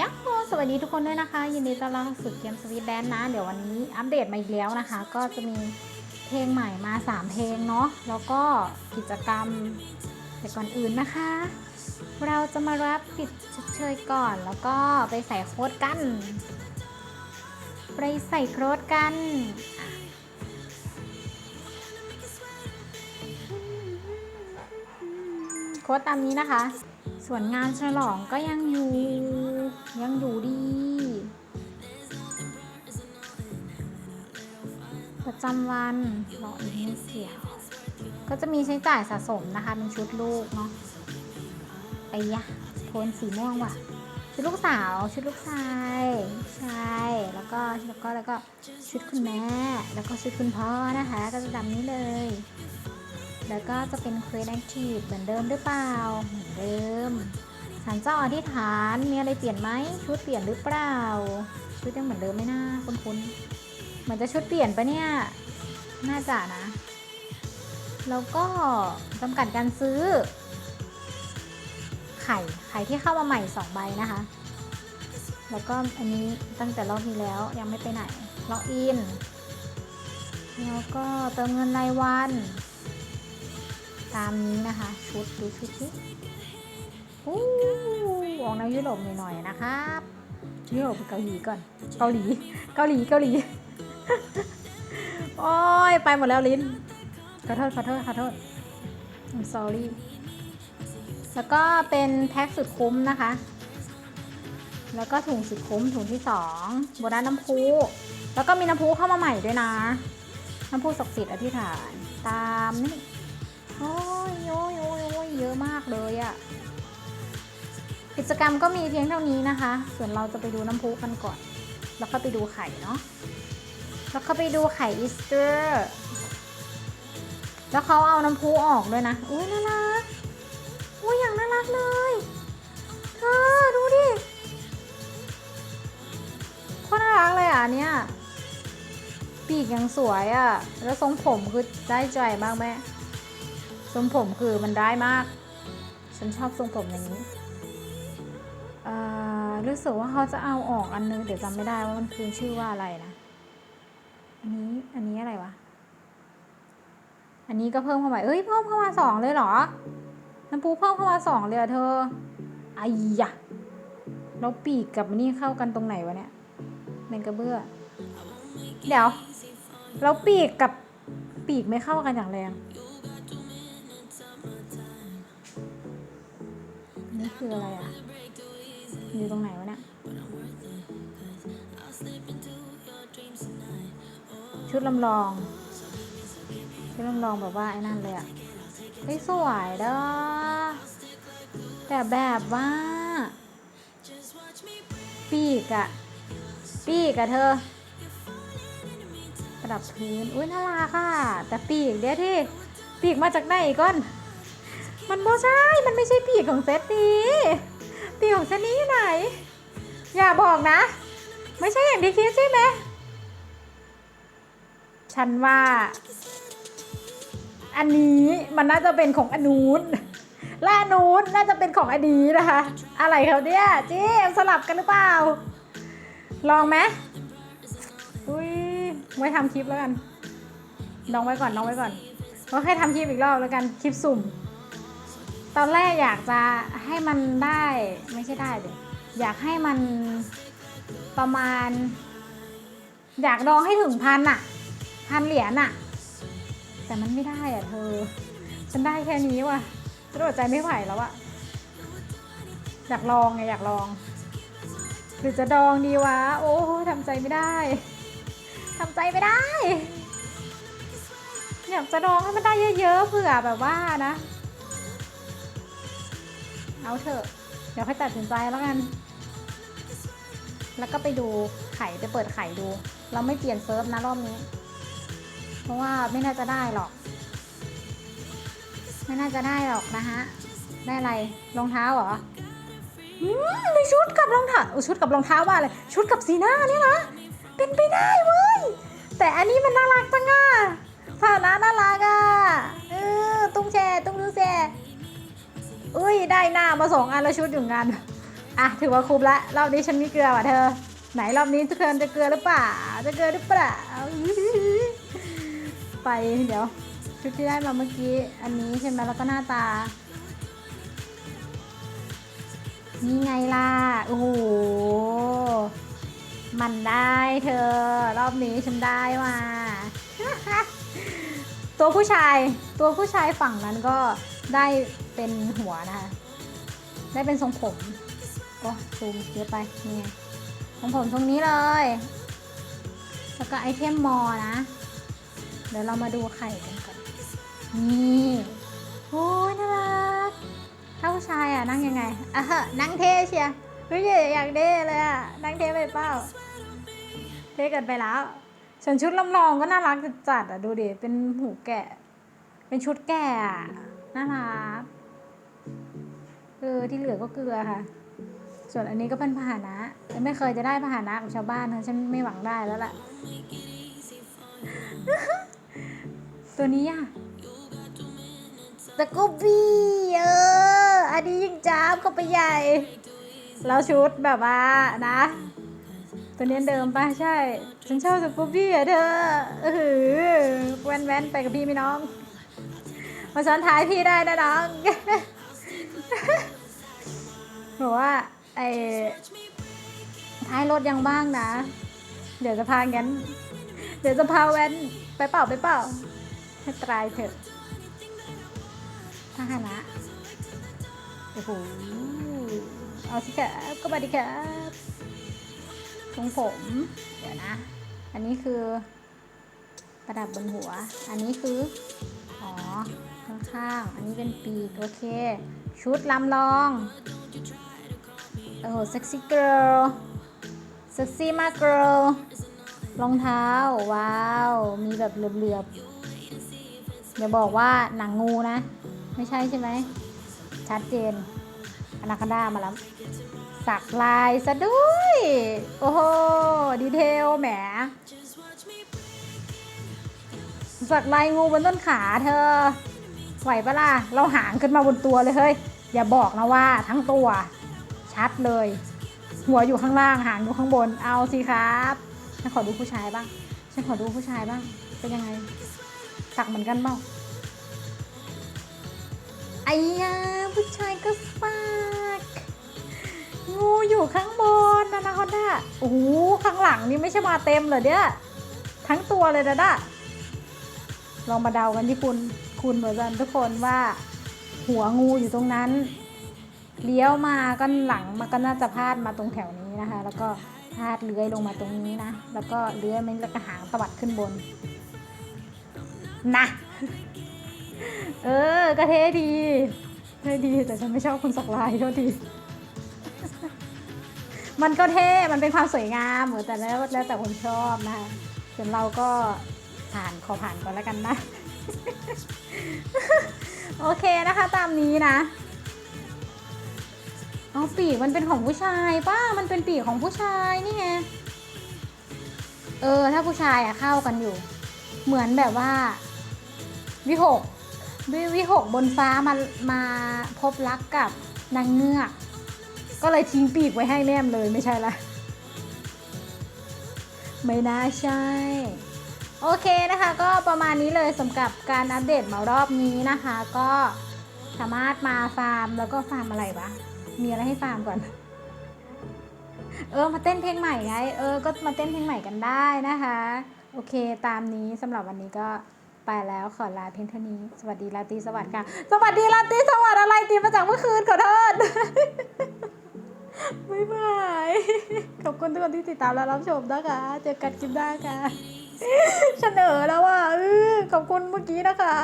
ยักโสวัสดีทุกคนด้วยนะคะ ยินดีต้อนรับสู่เกมสวีทแดนนะ เดี๋ยววันนี้อัปเดตมาอีกแล้วนะคะ ก็จะมีเพลงใหม่มา 3 เพลงเนาะแล้วก็กิจกรรมแต่ก่อนอื่นนะคะ เราจะมารับปิดชดเชยก่อน แล้วก็ไปใส่โค้ดกัน ไปใส่โค้ดกันโค้ดตามนี้นะคะ ส่วนงานฉลองก็ยังอยู่ ยังอยู่ดีประจำวันรออีกนิดเดียว ก็จะมีใช้จ่ายสะสมนะคะ เป็นชุดลูกเนาะไปยะโทนสีม่วงว่ะ ชุดลูกสาว ชุดลูกชายใช่แล้วก็แล้วก็แล้วก็ชุดคุณแม่ แล้วก็ชุดคุณพ่อนะคะ ก็จะดำนี้เลย แล้วก็จะเป็นเควสแอคทีฟเหมือนเดิมหรือเปล่า เหมือนเดิมศาลเจ้าอธิษฐานมีอะไรเปลี่ยนไหมชุดเปลี่ยนหรือเปล่า ชุดยังเหมือนเดิมไหมนะคุ้นๆเหมือนจะชุดเปลี่ยนปะเนี่ย น่าจะนะ แล้วก็จำกัดการซื้อ ไข่ไข่ที่เข้ามาใหม่2ใบนะคะ แล้วก็อันนี้ตั้งแต่รอบที่แล้วยังไม่ไปไหนล็อกอินแล้วก็เติมเงินรายวัน ตามนี้นะคะ ชุดดูชุดที่อู้ออกแนวยุโรปหน่อยๆนะครับยุโรปเกาหลีก่อน เกาหลี เกาหลี เกาหลี โอ้ย ไปหมดแล้วลิ้น ขอโทษ ขอโทษ ขอโทษ I'm sorry แล้วก็เป็นแพ็คสุดคุ้มนะคะ แล้วก็ถุงสุดคุ้มถุงที่สองโบนัสน้ำพุแล้วก็มีน้ำพุเข้ามาใหม่ด้วยนะ น้ำพุศักดิ์สิทธิ์อธิษฐาน ตามนี่ โอ้ยโอ้ยโอ้ยโอ้ยเยอะมากเลยอะกิจกรรมก็มีเพียงเท่านี้นะคะ ส่วนเราจะไปดูน้ำพุกันก่อน แล้วก็ไปดูไข่เนาะ แล้วก็ไปดูไข่อีสเตอร์ แล้วเขาเอาน้ำพุออกด้วยนะ อุ้ยน่ารัก อุ้ยอย่างน่ารักเลยเธอดูดิโคตรน่ารักเลยอะเนี้ยปีกยังสวยอะ แล้วทรงผมคือได้ใจมากแม่ ทรงผมคือมันได้มาก ฉันชอบทรงผมอย่างนี้รู้สึกว่าเขาจะเอาออกอันนึงเดี๋ยวจำไม่ได้ว่ามันคือชื่อว่าอะไรนะ อันนี้อันนี้อะไรวะ อันนี้ก็เพิ่มเข้ามาเอ้ยเพิ่มเข้ามาสองเลยเหรอ น้ำปูเพิ่มเข้ามาสองเลยอะเธอไอ้ยะแล้วปีกกับนี่เข้ากันตรงไหนวะเนี่ยแมงกระเบื้อ เดี๋ยวแล้วปีกกับปีกไม่เข้ากันอย่างแรง คืออะไรอะ อยู่ตรงไหนวะเนี่ย ชุดลำลอง ชุดลำลองแบบว่าไอ้นั่นเลยอะเฮ้ยสวยเด้อแต่แบบว่า ปีกอะปีกอะเธอ ประดับพื้น อุ้ยน่ารักค่ะ แต่ปีกเดี๋ยวที่ ปีกมาจากไหนก่อน มันไม่ใช่ มันไม่ใช่ปีกของเซตนี้ปีกของเซตนี้อยู่ไหน อย่าบอกนะ ไม่ใช่อย่างที่คิดใช่ไหมฉันว่า อันนี้มันน่าจะเป็นของอนูนและอนูนน่าจะเป็นของอดีนะคะ อะไรเขาเนี่ยเจ๊สลับกันหรือเปล่า ลองไหมอุ้ยไว้ทำคลิปแล้วกันลองไว้ก่อนลองไว้ก่อนก็แค่ทำคลิปอีกรอบแล้วกันคลิปสุ่ม ตอนแรกอยากจะให้มันได้ไม่ใช่ได้เลยอยากให้มันประมาณ อยากดองให้ถึงพันอะพันเหรียญอะแต่มันไม่ได้อะเธอ ฉันได้แค่นี้ว่ะฉันอดใจไม่ไหวแล้วอะอยากลองไงอยากลอง หรือจะดองดีวะ โอ้ทำใจไม่ได้ทำใจไม่ได้อยากจะดองให้มันได้เยอะๆเผื่อแบบว่านะ เอาเถอะ เดี๋ยวค่อยตัดสินใจแล้วกัน แล้วก็ไปดูไข่ไปเปิดไข่ดู เราไม่เปลี่ยนเซิร์ฟนะรอบนี้ เพราะว่าไม่น่าจะได้หรอก ไม่น่าจะได้หรอกนะฮะ ได้อะไร รองเท้าเหรออืมมีชุดกับรองเท้าชุดกับรองเท้าว่าอะไร ชุดกับสีหน้าเนี่ยนะ เป็นไปได้เว้ย แต่อันนี้มันน่ารักจังอะฐานะน่ารักอะเออ ตุ้งแชร์ตุ้งดูแช ร์อุ้ยได้หน้ามาสองอันแล้วชุดอยู่งานอะถือว่าคุ้มละรอบนี้ฉันมีเกลือว่ะเธอ ไหนรอบนี้ทุกคนจะเกลือหรือเปล่า จะเกลือหรือเปล่าไปเดี๋ยว ชุดที่ได้มาเมื่อกี้ อันนี้ใช่ไหมแล้วก็หน้าตานี่ไงล่ะ โอ้โห มันได้เธอ รอบนี้ฉันได้มา ตัวผู้ชาย ตัวผู้ชายฝั่งนั้นก็ได้ เป็นหัวนะคะ ได้เป็นทรงผมโอ้ซูมเยอะไปนี่ทรงผมทรงนี้เลย แล้วก็ไอเทมมอนะ เดี๋ยวเรามาดูไข่กันก่อนนี่โอ้ยน่ารักถ้าผู้ชายอะนั่งยังไงอะเหอะนั่งเท่เชียร์เฮ้ยอยากเท่เลยอะนั่งเท่ไปเปล่าเท่เกินไปแล้วส่วนชุดลำลองก็น่ารักจัดๆอะดูดิเป็นหูแกะ เป็นชุดแกะน่ารัก เออที่เหลือก็เกลือค่ะ ส่วนอันนี้ก็เป็นพาหนะไม่เคยจะได้พาหนะของชาวบ้านนะฉันไม่หวังได้แล้วล่ะ ตัวนี้อะตะกุบบี้เออ อันนี้ยิ่งจ้าบเข้าไปใหญ่ แล้วชุดแบบว่านะ ตัวนี้เดิมป่ะใช่ ฉันชอบสกูบี้อะเธอเออแว้นแว้นไปกับพี่พี่น้อง มาซ้อนท้ายพี่ได้นะน้อง บอว่าไอ้ท้ายรถยังบ้างนะ เดี๋ยวจะพางั้น เดี๋ยวจะพาแว้นไปเปล่าไปเปล่าให้ตายเถอะพาหนะโอ้โหเอาสิครับก็มาดิครับทรงผม เดี๋ยวนะ อันนี้คือประดับบนหัว อันนี้คือ อ๋อ ข้างๆ อันนี้เป็นปีก โอเค ชุดลำลอง โอ้โหเซ็กซี่เกิร์ลเซ็กซี่มากเกิร์ลรองเท้า ว้าว มีแบบเหลือบๆอย่าบอกว่าหนังงูนะ ไม่ใช่ใช่ไหม ชัดเจนอนาคอนดามาแล้ว สักลายซะด้วย โอ้โห ดีเทลแหม สักลายงูบนต้นขาเธอไหวปะล่ะ เราหางขึ้นมาบนตัวเลยเฮ้ย อย่าบอกนะว่าทั้งตัว ชัดเลย หัวอยู่ข้างล่างหางอยู่ข้างบนเอาสิครับฉันขอดูผู้ชายบ้างฉันขอดูผู้ชายบ้างเป็นยังไงสักเหมือนกันเปล่าไอ้ยาผู้ชายก็สักงูอยู่ข้างบนนะนะคอนด้าโอ้โหข้างหลังนี่ไม่ใช่มาเต็มเลยเนี่ยทั้งตัวเลยนะด้าลองมาเดากันที่คุณคุณเหมือนกันทุกคนว่า หัวงูอยู่ตรงนั้น เลี้ยวมาก็หลังมันก็น่าจะพาดมาตรงแถวนี้นะคะ แล้วก็พาดเลื้อยลงมาตรงนี้นะ แล้วก็เลื้อยมันแล้วก็หางตวัดขึ้นบน นะ เออ ก็เท่ดีเท่ดีแต่ฉันไม่ชอบคนสักลายเท่าทีมันก็เท่ มันเป็นความสวยงามเหมือนแต่แล้วแล้วแต่คนชอบนะคะส่วนเราก็ผ่านขอผ่านก่อนแล้วกันนะ โอเคนะคะตามนี้นะ เอาปีกมันเป็นของผู้ชายป้ามันเป็นปีกของผู้ชายนี่ไง เออ ถ้าผู้ชายอะเข้ากันอยู่ เหมือนแบบว่า วิหกวิวิหกบนฟ้ามามาพบรักกับนางเงือก ก็เลยทิ้งปีกไว้ให้แม่มเลยไม่ใช่ละไม่น่าใช่ โอเคนะคะ ก็ประมาณนี้เลยสำหรับการอัปเดตมารอบนี้นะคะ ก็สามารถมาฟาร์มแล้วก็ฟาร์มอะไรวะ มีอะไรให้ฟามก่อน เออ มาเต้นเพลงใหม่ไง เออ ก็มาเต้นเพลงใหม่กันได้นะคะ โอเค ตามนี้สำหรับวันนี้ก็ไปแล้วขอลาเพียงเท่านี้ สวัสดีราตรีสวัสดิ์ค่ะ สวัสดีราตรีสวัสดิ์อะไรตีมาจากเมื่อคืนขอโทษบ๊ายบาย ขอบคุณทุกคนที่ติดตามและรับชมนะคะ เจอกันคลิปหน้าค่ะฉันเอแล้วอะขอบคุณเมื่อกี้นะคะ